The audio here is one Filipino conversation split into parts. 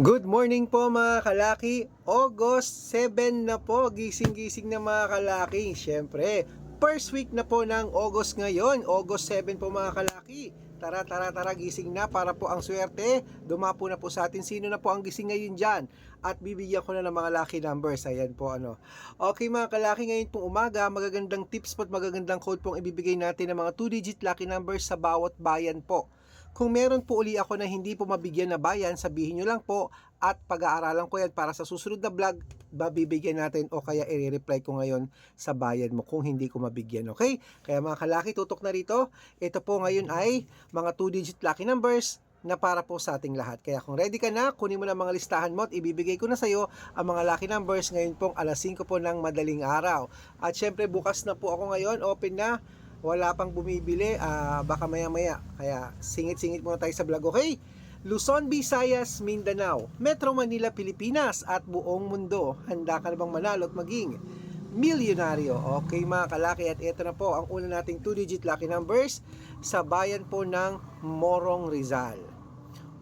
Good morning po mga kalaki. August 7 na po. Gising-gising na mga kalaki. Siyempre, first week na po ng August ngayon. August 7 po mga kalaki. Tara, tara, tara, gising na para po ang swerte. Dumapo na po sa atin. Sino na po ang gising ngayon dyan? At bibigyan ko na ng mga lucky numbers. Ayan po ano. Okay mga kalaki, ngayon pong umaga, magagandang tips po at magagandang code pong ibibigay natin ng mga 2-digit lucky numbers sa bawat bayan po. Kung meron po uli ako na hindi po mabigyan na bayan, sabihin nyo lang po at pag-aaralan ko yan para sa susunod na vlog, babibigyan natin o kaya i-reply ko ngayon sa bayan mo kung hindi ko mabigyan, okay? Kaya mga kalaki, tutok na rito. Ito po ngayon ay mga 2-digit lucky numbers na para po sa ating lahat. Kaya kung ready ka na, kunin mo na mga listahan mo at ibibigay ko na sa iyo ang mga lucky numbers ngayon pong alas 5 po ng madaling araw. At syempre bukas na po ako ngayon, open na wala pang bumibili, ah, baka maya maya. Kaya singit-singit muna tayo sa vlog, okay? Luzon, Visayas, Mindanao, Metro Manila, Pilipinas at buong mundo. Handa ka na bang manalo at maging milyonaryo? Okay mga kalaki at ito na po ang una nating 2-digit lucky numbers sa bayan po ng Morong Rizal.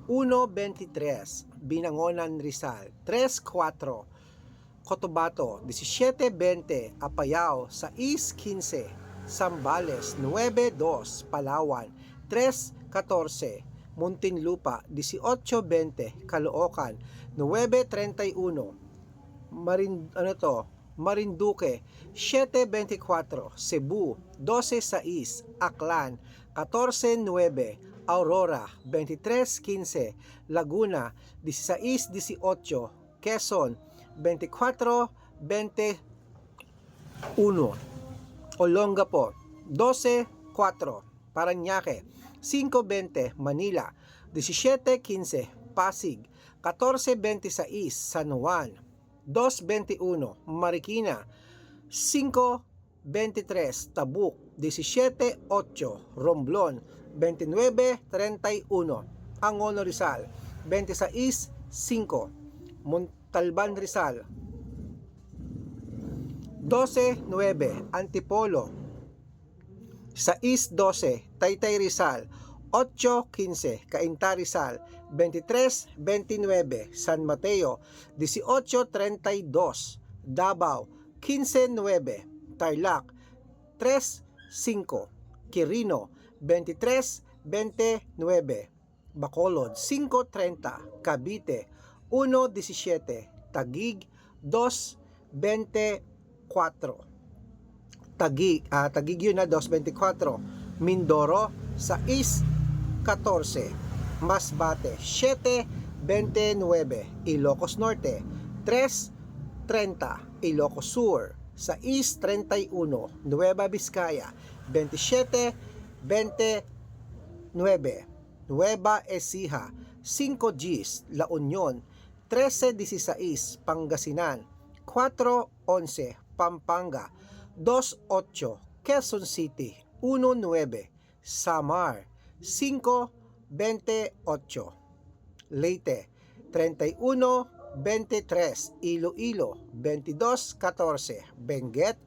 1.23, Binangonan Rizal. 3.4, Cotabato. 17.20, Apayao. 6.15, Sambales, 9.2, Palawan, 3.14, Muntinlupa, 18.20, Caloocan, 9.31, Marin, ano to, Marinduque, 7.24, Cebu, 12.6, Aklan, 14.9, Aurora, 23.15, Laguna, 16.18, Quezon, 24.21, Olongapo, 12.4, Paranaque, 5.20, Manila, 17.15, Pasig, 14.26, San Juan, 2.21, Marikina, 5.23, Tabuk, 17.8, Romblon, 29.31, Angono Rizal, 26.5, Montalban Rizal, 12.9, Antipolo, 6.12, Taytay Rizal, 8.15, Cainta Rizal, 23.29, San Mateo, 18.32, Davao, 15.9, Tarlac, 3.5, Quirino, 23.29, Bacolod, 5.30, Cavite, 1.17, Tagig, 2.24, Tagig, ah, Tagig yun na 2.24, Mindoro, 6.14, Masbate, 7.29, Ilocos Norte, 3.30, Ilocos Sur, 6.31, Nueva Vizcaya, 27.29, Nueva Ecija, 5 Gs, La Union, 13.16, Pangasinan, 4.11, Pampanga, 2.8, Quezon City, 1.9, Samar, 5.28, Leyte, 31.23, Iloilo, 22.14, Benguet,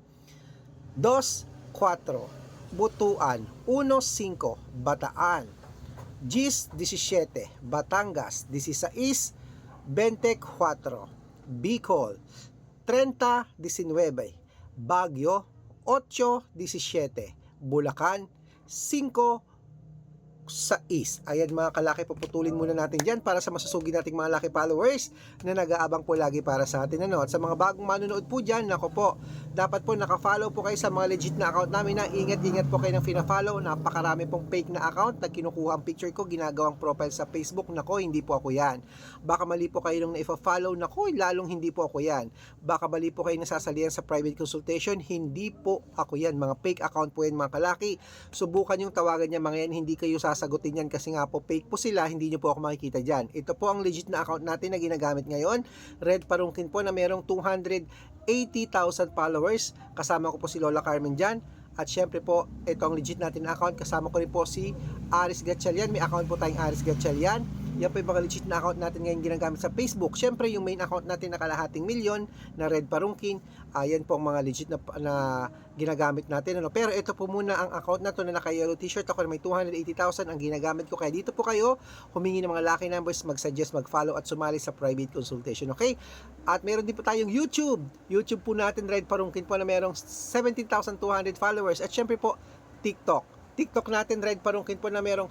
2.4, Butuan, 1.5, Bataan, Gis 17, Batangas 16, 24, Bicol 30, 19, Baguio 8, 17, Bulacan 5, 6. Ayan mga kalaki, puputulin muna natin dyan para sa masusugi nating mga laki followers na nag-aabang po lagi para sa atin. Ano? At sa mga bagong manonood po dyan, nako po, dapat po nakafollow po kayo sa mga legit na account namin na ingat-ingat po kayo ng fina-follow. Napakarami pong fake na account na kinukuha ang picture ko, ginagawang profile sa Facebook. Nako, hindi po ako yan. Baka mali po kayo nung na-follow. Nako, lalong hindi po ako yan. Baka mali po kayo nasasalihan sa private consultation. Hindi po ako yan. Mga fake account po yan mga kalaki. Subukan yung tawagan niya mga yan. Hindi kayo sasagutin yan kasi nga po fake po sila. Hindi nyo po ako makikita dyan. Ito po ang legit na account natin na ginagamit ngayon. Red Parungkin po na merong 280,000 followers. Kasama ko po si Lola Carmen dyan. At syempre po, ito ang legit natin na account. Kasama ko rin po si Aris Gatchalian. May account po tayong Aris Gatchalian. Yan po yung mga legit na account natin ngayon ginagamit sa Facebook. Syempre, yung main account natin na kalahating milyon na Red Parungkin, ayan po ang mga legit na, na ginagamit natin. Ano? Pero ito po muna ang account na to na naka-yellow t-shirt. Ako na may 280,000 ang ginagamit ko. Kaya dito po kayo humingi ng mga lucky numbers, mag-suggest, mag-follow at sumali sa private consultation. Okay? At meron din po tayong YouTube. YouTube po natin, Red Parungkin po na merong 17,200 followers. At syempre po, TikTok. TikTok natin, Red Parungkin po na merong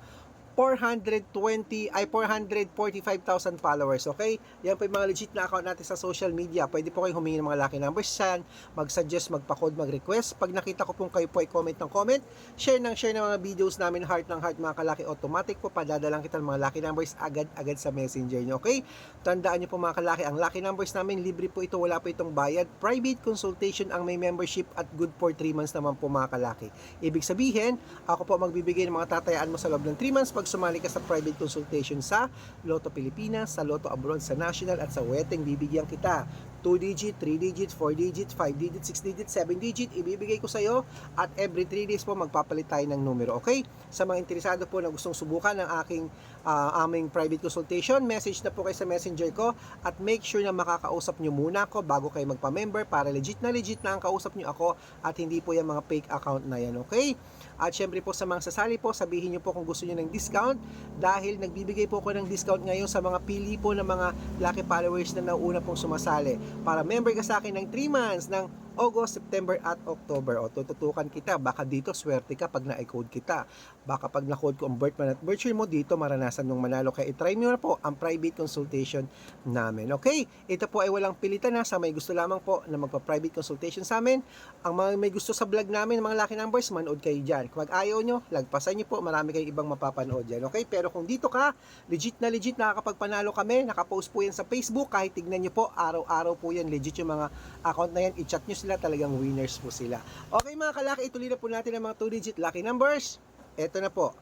420 ay 445,000 followers. Okay? Yan po yung mga legit na account natin sa social media. Pwede po kayong humingi ng mga lucky numbers dyan, mag-suggest, magpa-code, mag-request. Pag nakita ko pong kayo po ay comment ng comment, share ng share ng mga videos namin, heart ng heart mga kalaki, automatic po, padadalang kita ng mga lucky numbers agad-agad sa messenger nyo. Okay? Tandaan nyo po mga kalaki, ang lucky numbers namin, libre po ito, wala po itong bayad. Private consultation ang may membership at good for 3 months naman po mga kalaki. Ibig sabihin, ako po magbibigay ng mga tatayaan mo sa loob ng 3 months pag sumali ka sa private consultation sa Lotto Pilipinas, sa Lotto Abroad, sa National at sa Weteng, bibigyan kita 2 digit, 3 digit, 4 digit, 5 digit, 6 digit, 7 digit, ibibigay ko sa iyo at every 3 days po magpapalit tayo ng numero, okay? Sa mga interesado po na gustong subukan ng aking ah, aming private consultation, message na po kayo sa messenger ko at make sure na makakausap nyo muna ako bago kayo magpa-member para legit na legit na ang kausap nyo ako at hindi po yung mga fake account na yan, okay? At syempre po sa mga sasali po, sabihin nyo po kung gusto nyo ng discount dahil nagbibigay po ako ng discount ngayon sa mga pili po ng mga lucky followers na nauna pong sumasali. Para member ka sa akin ng 3 months ng August, September at October. O tututukan kita. Baka dito swerte ka pag na-code kita. Baka pag na-code ko ang birth month at birth year mo dito maranasan nung manalo. Kaya itry nyo na po ang private consultation namin. Okay? Ito po ay walang pilitan na sa may gusto lamang po na magpa-private consultation sa amin. Ang mga may gusto sa vlog namin, mga lucky numbers, manood kayo dyan. Kung ayaw nyo, lagpasan nyo po. Marami kayong ibang mapapanood dyan. Okay? Pero kung dito ka, legit na legit nakakapagpanalo kami. Nakapost po yan sa Facebook. Kahit tignan nyo po, araw-araw po yan. Legit yung mga account na yan. I-chat nyo sila. Talagang winners po sila. Okay mga kalaki, ituloy na po natin ang mga 2-digit lucky numbers. Ito na po.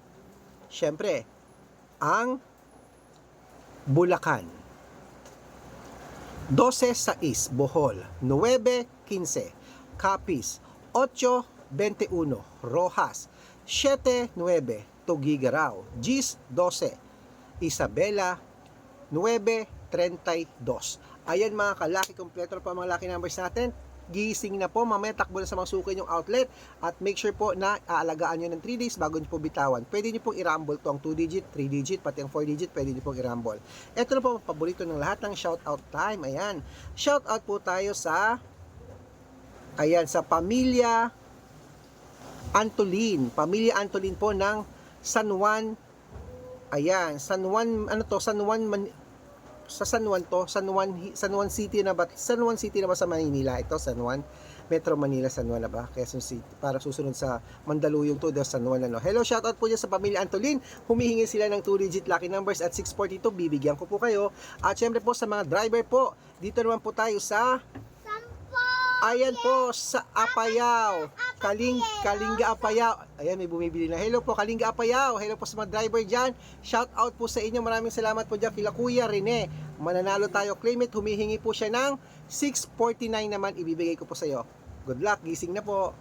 Siyempre, ang Bulacan. 12-6, Bohol. 9-15, Capiz. 8-21, Rojas. 7-9, Tugigaraw. Gis 12, Isabela 9.32. Ayan mga kalaki, kompleto ang mga lucky numbers natin. Gising na po, mamaya takbo na sa mga suki yung outlet at make sure po na aalagaan nyo ng 3 days bago nyo po bitawan. Pwede nyo pong i-rumble to ang 2 digit, 3 digit, pati ang 4 digit, pwede nyo pong i-rumble. Ito na po paborito ng lahat ng shout out time. Ayan, shout out po tayo sa ayan, sa pamilya Antolin. Pamilya Antolin po ng San Juan Ayan, San Juan, ano to, San Juan, Man, sa San Juan to, San Juan, San Juan City na ba, San Juan City na ba sa Manila? Ito, San Juan, Metro Manila, San Juan na ba? Quezon City, para susunod sa Mandaluyong to, the San Juan, ano. Hello, shoutout po dyan sa pamilya Antolin, humihingi sila ng 2-digit lucky numbers at 642, bibigyan ko po kayo. At syempre po sa mga driver po, dito naman po tayo sa Ayan po sa Apayao. Kaling Kalinga Apayao. Ayan may bumibili na. Hello po Kalinga Apayao. Hello po sa mga driver diyan. Shout out po sa inyo. Maraming salamat po diyan kila Kuya Rene. Mananalo tayo claim it. Humihingi po siya ng 649 naman ibibigay ko po sa iyo. Good luck. Gising na po.